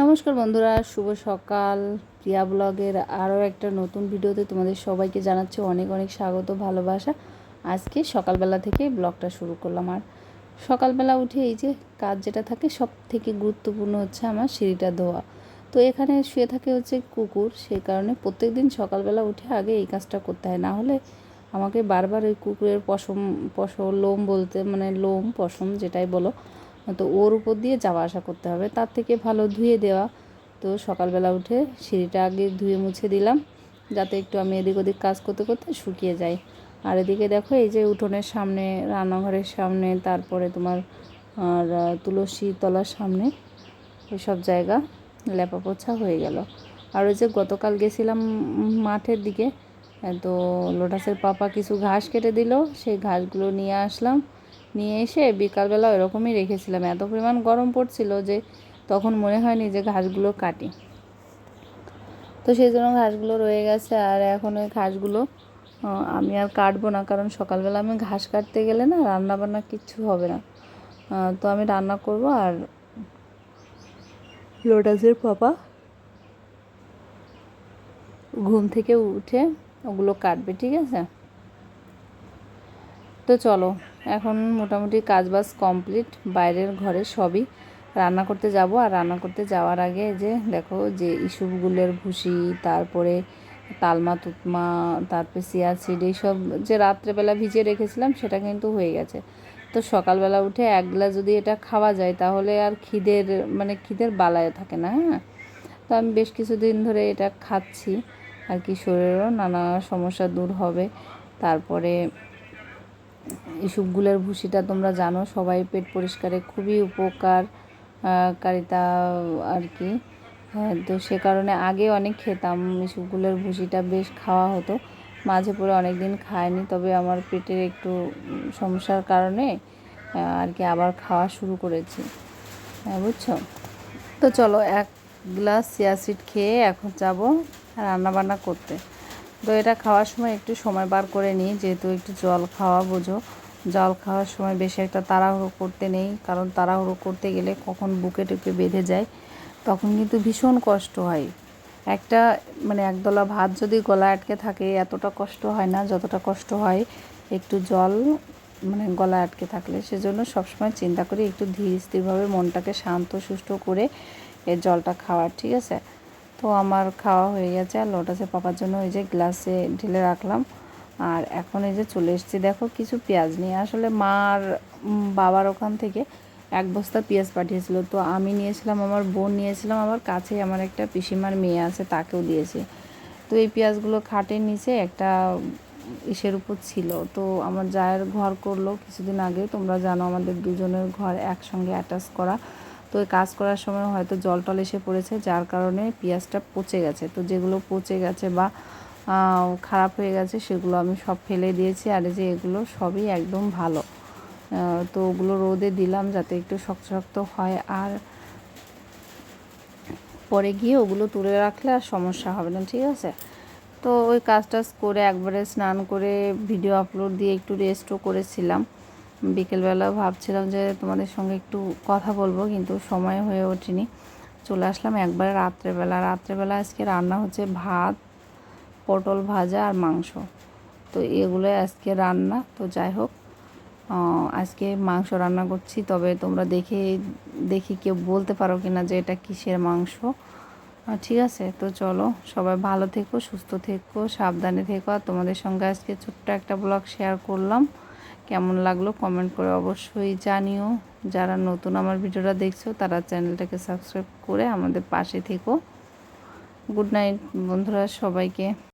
নমস্কার বন্ধুরা, শুভ সকাল। প্রিয়া ব্লগের আরও একটা নতুন ভিডিওতে তোমাদের সবাইকে জানাচ্ছি অনেক অনেক স্বাগত, ভালোবাসা। আজকে সকালবেলা থেকে ব্লগটা শুরু করলাম। আর সকালবেলা উঠে এই যে কাজ যেটা থাকে সব থেকে গুরুত্বপূর্ণ হচ্ছে আমার সিঁড়িটা ধোয়া। তো এখানে শুয়ে থাকে হচ্ছে কুকুর, সেই কারণে প্রত্যেক দিন সকালবেলা উঠে আগে এই কাজটা করতে হয়। না হলে আমাকে বারবার ওই কুকুরের পশম পশম লোম বলতে মানে লোম, পশম যেটাই বলো তো ওর উপর দিয়ে যাওয়া আসা করতে হবে। তার থেকে ভালো ধুয়ে দেওয়া। তো সকালবেলা উঠে সিঁড়িটা আগে ধুয়ে মুছে দিলাম, যাতে একটু আমি এদিক ওদিক কাজ করতে করতে শুকিয়ে যাই আর এদিকে দেখো, এই যে উঠোনের সামনে, রান্নাঘরের সামনে, তারপরে তোমার, আর, তুলসী তলার সামনে এসব জায়গা লেপা পোছা হয়ে গেল। আর ওই যে গতকাল গেছিলাম মাঠের দিকে, তো লোটাসের পাপা কিছু ঘাস কেটে দিল, সেই ঘাসগুলো নিয়ে আসলাম। নিয়ে এসে বিকালবেলা ওরকমই রেখেছিলাম। এত পরিমাণ গরম পড়ছিল যে তখন মনে হয়নি যে ঘাসগুলো কাটি। তো সেই জন্য ঘাসগুলো রয়ে গেছে আর এখন ওই ঘাসগুলো আমি আর কাটবো না কারণ সকালবেলা আমি ঘাস কাটতে গেলে না রান্না বান্না কিচ্ছু হবে না। তো আমি রান্না করব আর লোটাসের পাপা ঘুম থেকে উঠে ওগুলো কাটবে, ঠিক আছে? তো চলো। এখন মোটামুটি কাজবাজ কমপ্লিট। বাইরের ঘরে সবই। রান্না করতে যাব আর রান্না করতে যাওয়ার আগে যে দেখো যে ইস্যুগুলের ভুসি, তারপরে তালমা, তুতমা, তারপরে সিয়া সিড এইসব যে রাত্রেবেলা ভিজিয়ে রেখেছিলাম সেটা কিন্তু হয়ে গেছে। তো সকালবেলা উঠে এক গ্লাস যদি এটা খাওয়া যায় তাহলে আর খিদের মানে খিদের বালায় থাকে না হ্যাঁ? তো আমি বেশ কিছুদিন ধরে এটা খাচ্ছি। আর কি শরীরেরও নানা সমস্যা দূর হবে। তারপরে ইসুপগুলের ভুসিটা তোমরা জানো, সবাই পেট পরিষ্কারে খুবই উপকার কারিতা আর কি। হ্যাঁ তো সে কারণে আগে অনেক খেতাম ইসুপগুলের ভুসিটা বেশ খাওয়া হতো। মাঝে পরে অনেক দিন খায়নি তবে আমার পেটের একটু সমস্যার কারণে আর কি আবার খাওয়া শুরু করেছি। হ্যাঁ বুঝছ? তো চলো এক গ্লাস সিয়াসিড খেয়ে এখন যাব রান্নাবান্না করতে। তো এটা খাওয়ার সময় একটু সময় বার করে নিই, যেহেতু একটু জল খাওয়া, বোঝো। জল খাওয়ার সময় বেশি একটা তাড়াহুড়ো করতে নেই, কারণ তাড়াহুড়ো করতে গেলে কখন বুকে টুকে বেঁধে যায়, তখন কিন্তু ভীষণ কষ্ট হয়। একটা মানে একদলা ভাত যদি গলা আটকে থাকে, এতটা কষ্ট হয় না, যতটা কষ্ট হয় একটু জল মানে গলা আটকে থাকলে, সেজন্য সবসময় চিন্তা করি একটু ধীর স্থিরভাবে মনটাকে শান্ত, সুষ্ঠ করে এর জলটা খাওয়ার, ঠিক আছে? তো আমার খাওয়া হয়ে গেছে আর লোটাসে পাপার জন্য ওই যে গ্লাসে ঢেলে রাখলাম। আর এখন এই যে চলে এসেছি, দেখো কিছু পেঁয়াজ নিয়ে। আসলে মার বাবার ওখান থেকে এক বস্তা পেঁয়াজ পাঠিয়েছিল। তো আমি নিয়েছিলাম, আমার বোন নিয়েছিলাম আমার কাছেই আমার একটা পিসিমার মেয়ে আছে, তাকেও দিয়েছে। তো এই পেঁয়াজগুলো খাটের নিচে একটা ইসের উপর ছিল। তো আমার জায়ের ঘর করল কিছুদিন আগে তোমরা জানো আমাদের দুজনের ঘর একসঙ্গে অ্যাটাচ করা। তো কাজ করার সময় হয়তো জল টল এসে পড়েছে, যার কারণে পেঁয়াজটা পচে গেছে। তো যেগুলো পচে গেছে বা খারাপ হয়ে গেছে সেগুলো আমি সব ফেলে দিয়েছি আর যে এগুলো সবই একদম ভালো। তো ওগুলো রোদে দিলাম যাতে একটু শক্ত শক্ত হয় আর পরে গিয়ে ওগুলো তুলে রাখলে আর সমস্যা হবে না, ঠিক আছে? তো ওই কাজ টাজ করে একবারে স্নান করে ভিডিও আপলোড দিয়ে একটু রেস্টও করেছিলাম। বিকেলবেলা ভাবছিলাম যে তোমাদের সঙ্গে একটু কথা বলব, কিন্তু সময় হয়ে ওঠেনি। চলে আসলাম একবারে রাত্রেবেলা। রাত্রেবেলা আজকে রান্না হচ্ছে ভাত, পটল ভাজা আর মাংস। তো এগুলো আজকে রান্না। তো যাই হোক আজকে মাংস রান্না করছি। তবে তোমরা দেখে, দেখি কেউ বলতে পারো কি না যে এটা কিসের মাংস। ঠিক আছে, তো চলো সবাই ভালো থেকো, সুস্থ থেকো, সাবধানে থেকো। আর তোমাদের সঙ্গে আজকে ছোট্ট একটা ব্লগ শেয়ার করলাম। কেমন লাগল কমেন্ট করে অবশ্যই জানিও। যারা নতুন আমার ভিডিওটা দেখছ, তারা চ্যানেলটাকে সাবস্ক্রাইব করে আমাদের পাশে থেকো। গুড নাইট বন্ধুরা, সবাইকে।